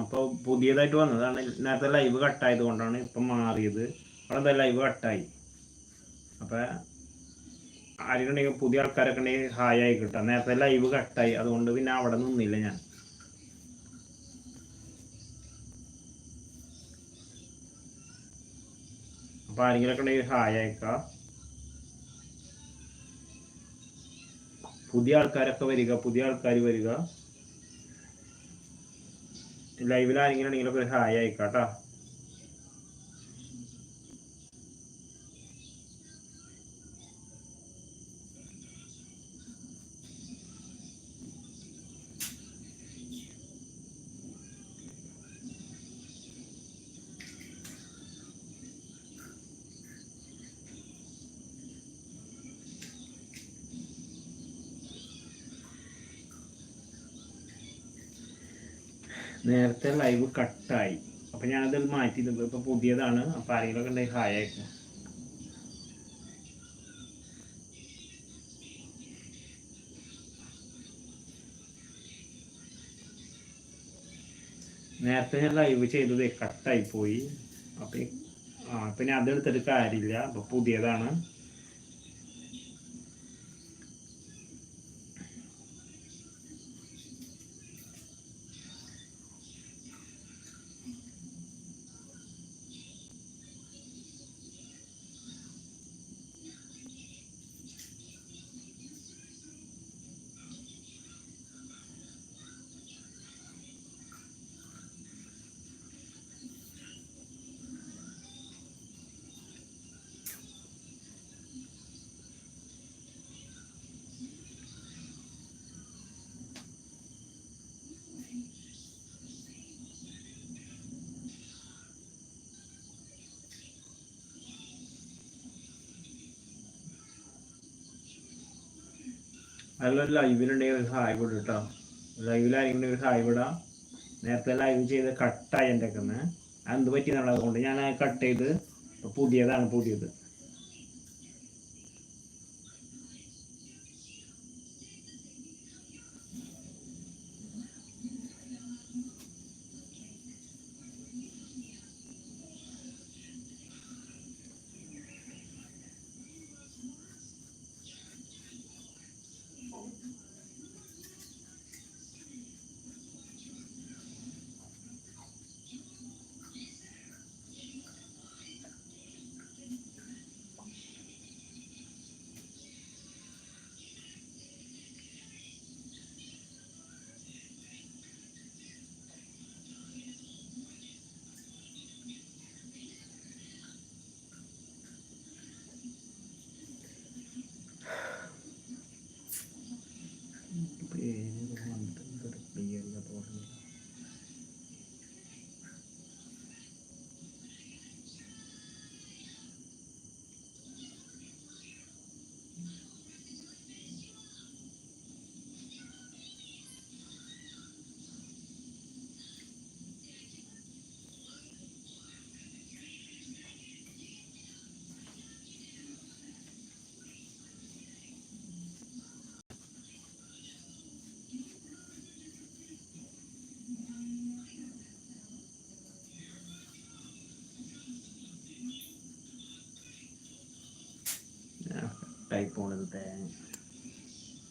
അപ്പോൾ പുതിയതായിട്ട് വന്നതാണ്. നേരത്തെ ലൈവ് കട്ടായത് കൊണ്ടാണ് ഇപ്പം മാറിയത്. അവിടെ ലൈവ് കട്ടായി അപ്പോൾ ആരെങ്കിലും പുതിയ ആൾക്കാരൊക്കെ ഉണ്ടെങ്കിൽ ഹായ് ആയി കിട്ടാം. നേരത്തെ ലൈവ് കട്ടായി അതുകൊണ്ട് പിന്നെ അവിടെ നിന്നില്ല ഞാൻ. ആരെങ്കിലും ഒക്കെ ഉണ്ടെങ്കിൽ ഹായ് അയക്കാം പുതിയ ആൾക്കാരൊക്കെ വരിക. പുതിയ ആൾക്കാർ വരിക. ലൈവിൽ ആരെങ്കിലും ഉണ്ടെങ്കിലൊക്കെ ഒരു ഹായ് അയക്കാട്ടോ നേരത്തെ ലൈവ് കട്ടായി അപ്പൊ ഞാനത് മാറ്റിയിട്ടുണ്ട്. ഇപ്പൊ പുതിയതാണ്. അപ്പൊ ആരെങ്കിലും ഒക്കെ ഉണ്ടെങ്കിൽ ഹായ് നേരത്തെ ഞാൻ ലൈവ് ചെയ്തത് കട്ടായി പോയി. അപ്പൊ ആ പിന്നെ അതെടുത്തിട്ട് കാര്യമില്ല. അപ്പൊ പുതിയതാണ്. അതിലൊരു ലൈവിലുണ്ടെങ്കിൽ ഒരു ഹായ് വിടും കേട്ടോ ലൈവിൽ ആരെങ്കിലും ഒരു ഹായ് വിടാം നേരത്തെ ലൈവ് ചെയ്ത് കട്ടായി എന്റെ ഒക്കെ അത് പറ്റി എന്നുള്ളത് അതുകൊണ്ട് ഞാൻ കട്ട് ചെയ്ത് പുതിയതാണ് പുതിയത്. Yeah. പോണത് തേങ്ങ